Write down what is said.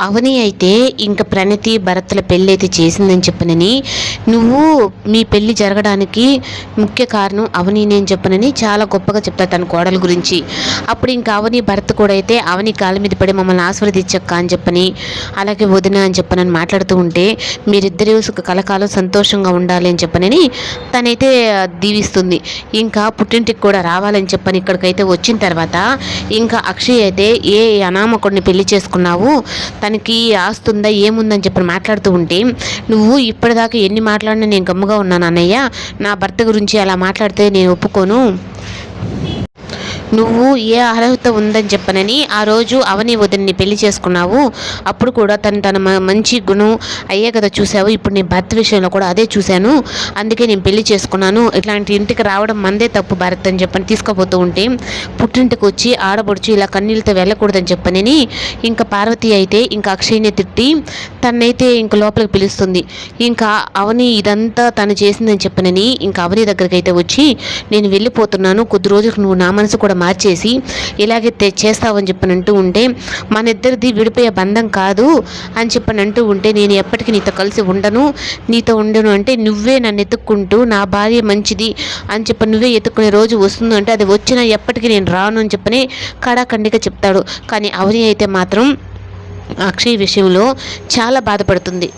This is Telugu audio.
అవని అయితే ఇంకా ప్రణతి భరత్ల పెళ్ళి అయితే చేసిందని చెప్పనని నువ్వు మీ పెళ్ళి జరగడానికి ముఖ్య కారణం అవని నేను చెప్పనని చాలా గొప్పగా చెప్తా తన కోడల గురించి. అప్పుడు ఇంకా అవని భరత్ కూడా అయితే అవని కాళ్ళ మీద పడి మమ్మల్ని ఆశీర్వదించక్క అని చెప్పని అలాగే వదిన అని చెప్పనని మాట్లాడుతూ ఉంటే మీరిద్దరూ కలకాలం సంతోషంగా ఉండాలి అని చెప్పనని తనైతే దీవిస్తుంది. ఇంకా పుట్టింటికి కూడా రావాలని చెప్పని ఇక్కడికైతే వచ్చిన తర్వాత ఇంకా అక్షయ్ అయితే ఏ అనామకుడిని పెళ్ళి చేసుకున్నావు తనకి ఆస్తి ఉందా ఏముందని చెప్పి మాట్లాడుతూ ఉంటే నువ్వు ఇప్పటిదాకా ఎన్ని మాట్లాడినా నేను గమ్ముగా ఉన్నాను అన్నయ్య నా భర్త గురించి అలా మాట్లాడితే నేను ఒప్పుకోను. నువ్వు ఏ అర్హత ఉందని చెప్పనని ఆ రోజు అవని వదిన్ని పెళ్ళి చేసుకున్నావు. అప్పుడు కూడా తను తన మంచి గుణం అయ్యే కదా చూసావు. ఇప్పుడు నేను భర్త విషయంలో కూడా అదే చూశాను. అందుకే నేను పెళ్ళి చేసుకున్నాను. ఇట్లాంటి ఇంటికి రావడం మందే తప్పు భరత్ అని చెప్పని తీసుకుపోతూ ఉంటే పుట్టింటికి వచ్చి ఆడబడుచు ఇలా కన్నీళ్ళతో వెళ్ళకూడదని చెప్పనని ఇంకా పార్వతి అయితే ఇంకా అక్షయ్ని తిట్టి తనైతే ఇంక లోపలికి పిలుస్తుంది. ఇంకా అవని ఇదంతా తను చేసిందని చెప్పనని ఇంకా అవని దగ్గరికి అయితే వచ్చి నేను వెళ్ళిపోతున్నాను. కొద్ది రోజులకు నువ్వు నా మనసు కూడా మార్చేసి ఇలాగే తె- చేస్తావని చెప్పని అంటూ ఉంటే మన ఇద్దరిది విడిపోయే బంధం కాదు అని చెప్పని అంటూ ఉంటే నేను ఎప్పటికీ నీతో కలిసి ఉండను నీతో ఉండను అంటే నువ్వే నన్ను ఎత్తుక్కుంటూ నా భార్య మంచిది అని చెప్పి నువ్వే ఎత్తుకునే రోజు వస్తుంది అంటే అది వచ్చినా ఎప్పటికీ నేను రాను అని చెప్పని కడాఖండిగా చెప్తాడు. కానీ అవని అయితే మాత్రం అక్షయ్ విషయంలో చాలా బాధపడుతుంది.